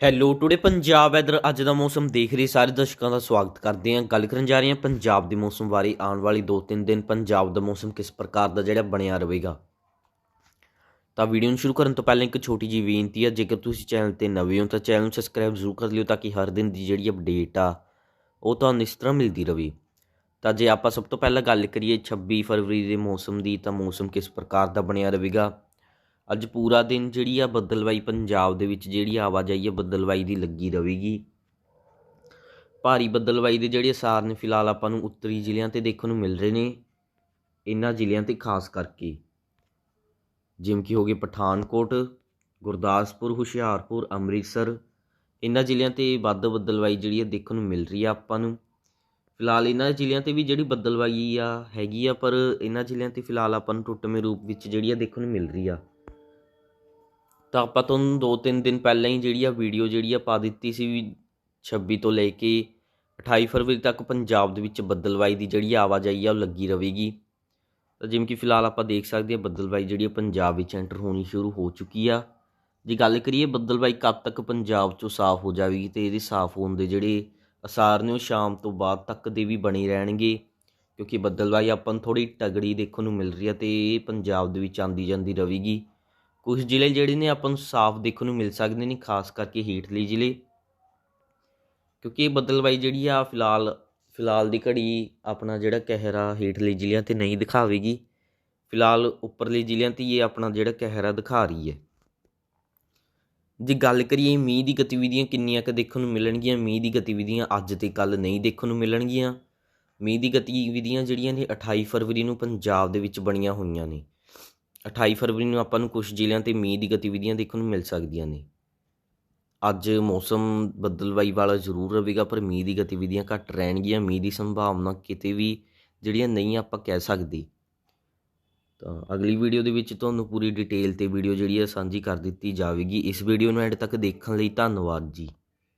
Hello today Punjab weather ਅੱਜ ਦਾ ਮੌਸਮ ਦੇਖ ਰਹੇ ਸਾਰੇ ਦਰਸ਼ਕਾਂ ਦਾ ਸਵਾਗਤ ਕਰਦੇ ਹਾਂ। ਗੱਲ ਕਰਨ ਜਾ ਰਹੇ ਹਾਂ ਪੰਜਾਬ ਦੇ ਮੌਸਮ ਬਾਰੇ। ਆਉਣ ਵਾਲੀ 2-3 ਦਿਨ ਪੰਜਾਬ ਦਾ ਮੌਸਮ ਕਿਸ ਪ੍ਰਕਾਰ ਦਾ ਜਿਹੜਾ ਬਣਿਆ ਰਹੇਗਾ। ਤਾਂ ਵੀਡੀਓ ਨੂੰ ਸ਼ੁਰੂ ਕਰਨ ਤੋਂ ਪਹਿਲਾਂ ਇੱਕ ਛੋਟੀ ਜਿਹੀ ਬੇਨਤੀ ਹੈ ਜੇਕਰ ਤੁਸੀਂ ਚੈਨਲ ਤੇ ਨਵੇਂ ਹੋ ਤਾਂ ਚੈਨਲ ਨੂੰ ਸਬਸਕ੍ਰਾਈਬ ਜ਼ਰੂਰ ਕਰ ਲਿਓ ਤਾਂ ਕਿ ਹਰ ਦਿਨ ਦੀ ਜਿਹੜੀ ਅਪਡੇਟ ਆ, ਉਹ ਤੁਹਾਨੂੰ ਇਸ ਤਰ੍ਹਾਂ ਮਿਲਦੀ ਰਹੇ ਤਾਂ ਜੇ ਆਪਾਂ ਸਭ ਤੋਂ ਪਹਿਲਾਂ ਗੱਲ ਕਰੀਏ 26 ਫਰਵਰੀ ਦੇ ਮੌਸਮ ਦੀ ਤਾਂ ਮੌਸਮ ਕਿਸ ਪ੍ਰਕਾਰ ਦਾ ਬਣਿਆ ਰਹੇਗਾ। ਅੱਜ ਪੂਰਾ ਦਿਨ ਜਿਹੜੀ ਆ ਬੱਦਲਵਾਈ ਪੰਜਾਬ ਦੇ ਵਿੱਚ ਜਿਹੜੀ ਆਵਾਜਾਈ ਆ ਬੱਦਲਵਾਈ ਦੀ ਲੱਗੀ ਰਹੇਗੀ। ਭਾਰੀ ਬੱਦਲਵਾਈ ਦੇ ਜਿਹੜੇ ਅਸਾਰ ਨੇ ਫਿਲਹਾਲ ਆਪਾਂ ਨੂੰ ਉੱਤਰੀ ਜ਼ਿਲ੍ਹਿਆਂ ਤੇ ਦੇਖਣ ਨੂੰ ਮਿਲ ਰਹੇ ਨੇ, ਇਹਨਾਂ ਜ਼ਿਲ੍ਹਿਆਂ ਤੇ ਖਾਸ ਕਰਕੇ। ਜਿਵੇਂ ਕਿ ਹੋ ਗਏ ਪਠਾਨਕੋਟ, ਗੁਰਦਾਸਪੁਰ, ਹੁਸ਼ਿਆਰਪੁਰ, ਅੰਮ੍ਰਿਤਸਰ, ਇਹਨਾਂ ਜ਼ਿਲ੍ਹਿਆਂ ਤੇ ਵੱਧ ਬੱਦਲਵਾਈ ਜਿਹੜੀ ਆ ਦੇਖਣ ਨੂੰ ਮਿਲ ਰਹੀ ਆ ਆਪਾਂ ਨੂੰ। ਫਿਲਹਾਲ ਇਹਨਾਂ ਜ਼ਿਲ੍ਹਿਆਂ ਤੇ ਵੀ ਜਿਹੜੀ ਬੱਦਲਵਾਈ ਆ ਹੈਗੀ ਆ, ਪਰ ਇਹਨਾਂ ਜ਼ਿਲ੍ਹਿਆਂ ਤੇ ਫਿਲਹਾਲ ਆਪਾਂ ਨੂੰ ਟੁੱਟਵੇਂ ਰੂਪ ਵਿੱਚ ਜਿਹੜੀ ਆ ਦੇਖਣ ਨੂੰ ਮਿਲ ਰਹੀ ਆ। ਤਾਂ ਆਪਾਂ ਤੁਹਾਨੂੰ ਦੋ ਤਿੰਨ ਦਿਨ ਪਹਿਲਾਂ ਹੀ ਜਿਹੜੀ ਆ ਵੀਡੀਓ ਜਿਹੜੀ ਆ ਪਾ ਦਿੱਤੀ ਸੀ ਵੀ 26 ਤੋਂ ਲੈ ਕੇ 28 ਫਰਵਰੀ ਤੱਕ ਪੰਜਾਬ ਦੇ ਵਿੱਚ ਬੱਦਲਵਾਈ ਦੀ ਜਿਹੜੀ ਆਵਾਜਾਈ ਆ ਉਹ ਲੱਗੀ ਰਹੇਗੀ। ਤਾਂ ਜਿਵੇਂ ਕਿ ਫਿਲਹਾਲ ਆਪਾਂ ਦੇਖ ਸਕਦੇ ਹਾਂ ਬੱਦਲਵਾਈ ਜਿਹੜੀ ਆ ਪੰਜਾਬ ਵਿੱਚ ਐਂਟਰ ਹੋਣੀ ਸ਼ੁਰੂ ਹੋ ਚੁੱਕੀ ਆ। ਜੇ ਗੱਲ ਕਰੀਏ ਬੱਦਲਵਾਈ ਕਦ ਤੱਕ ਪੰਜਾਬ 'ਚੋਂ ਸਾਫ਼ ਹੋ ਜਾਵੇਗੀ ਤੇ ਇਹਦੇ ਸਾਫ਼ ਹੋਣ ਦੇ ਜਿਹੜੇ ਅਸਾਰ ਨੇ ਉਹ ਸ਼ਾਮ ਤੋਂ ਬਾਅਦ ਤੱਕ ਦੇ ਵੀ ਬਣੇ ਰਹਿਣਗੇ। ਕਿਉਂਕਿ ਬੱਦਲਵਾਈ ਆਪਾਂ ਨੂੰ ਥੋੜੀ ਤਗੜੀ ਦੇਖਣ ਨੂੰ ਮਿਲ ਰਹੀ ਆ ਤੇ ਇਹ ਪੰਜਾਬ ਦੇ ਵਿੱਚ ਆਂਦੀ ਜਾਂਦੀ ਰਹੇਗੀ। ਕੁਝ ਜ਼ਿਲ੍ਹੇ ਜਿਹੜੇ ਨੇ ਆਪਾਂ ਨੂੰ ਸਾਫ਼ ਦੇਖਣ ਨੂੰ ਮਿਲ ਸਕਦੇ ਨੇ, ਖਾਸ ਕਰਕੇ ਹੇਠਲੇ ਜ਼ਿਲ੍ਹੇ। ਕਿਉਂਕਿ ਇਹ ਬਦਲਵਾਈ ਜਿਹੜੀ ਆ, ਫਿਲਹਾਲ ਫਿਲਹਾਲ ਦੀ ਘੜੀ ਆਪਣਾ ਜਿਹੜਾ ਕਹਿਰ ਆ ਹੇਠਲੇ ਜ਼ਿਲ੍ਹਿਆਂ ਤੇ ਨਹੀਂ ਦਿਖਾਵੇਗੀ। ਫਿਲਹਾਲ ਉੱਪਰਲੇ ਜ਼ਿਲ੍ਹਿਆਂ ਤੇ ਇਹ ਆਪਣਾ ਜਿਹੜਾ ਕਹਿਰ ਆ ਦਿਖਾ ਰਹੀ ਹੈ। ਜੇ ਗੱਲ ਕਰੀਏ ਮੀਂਹ ਦੀ ਗਤੀਵਿਧੀਆਂ ਕਿੰਨੀਆਂ ਕੁ ਦੇਖਣ ਨੂੰ ਮਿਲਣਗੀਆਂ, ਮੀਂਹ ਦੀ ਗਤੀਵਿਧੀਆਂ ਅੱਜ ਤੇ ਕੱਲ ਨਹੀਂ ਦੇਖਣ ਨੂੰ ਮਿਲਣਗੀਆਂ। ਮੀਂਹ ਦੀ ਗਤੀਵਿਧੀਆਂ ਜਿਹੜੀਆਂ ਨੇ 28 ਫਰਵਰੀ ਨੂੰ ਪੰਜਾਬ ਦੇ ਵਿੱਚ ਬਣੀਆਂ ਹੋਈਆਂ ਨੇ। 28 ਫਰਵਰੀ ਨੂੰ ਆਪਾਂ ਨੂੰ ਕੁਝ ਜ਼ਿਲ੍ਹਿਆਂ ਤੇ ਮੀਂਹ ਦੀ ਗਤੀਵਿਧੀਆਂ ਦੇਖਣ ਨੂੰ ਮਿਲ ਸਕਦੀਆਂ ਨੇ। ਅੱਜ ਮੌਸਮ ਬੱਦਲਵਾਈ ਵਾਲਾ ਜ਼ਰੂਰ ਰਹੇਗਾ, ਪਰ ਮੀਂਹ ਦੀ ਗਤੀਵਿਧੀਆਂ ਘੱਟ ਰਹਿਣਗੀਆਂ। ਮੀਂਹ ਦੀ ਸੰਭਾਵਨਾ ਕਿਤੇ ਵੀ ਜਿਹੜੀਆਂ ਨਹੀਂ ਆਪਾਂ ਕਹਿ ਸਕਦੇ। ਤਾਂ ਅਗਲੀ ਵੀਡੀਓ ਦੇ ਵਿੱਚ ਤੁਹਾਨੂੰ ਪੂਰੀ ਡਿਟੇਲ ਤੇ ਵੀਡੀਓ ਜਿਹੜੀ ਹੈ ਸਾਂਝੀ ਕਰ ਦਿੱਤੀ ਜਾਵੇਗੀ। ਇਸ ਵੀਡੀਓ ਨੂੰ ਐਂਡ ਤੱਕ ਦੇਖਣ ਲਈ ਧੰਨਵਾਦ ਜੀ।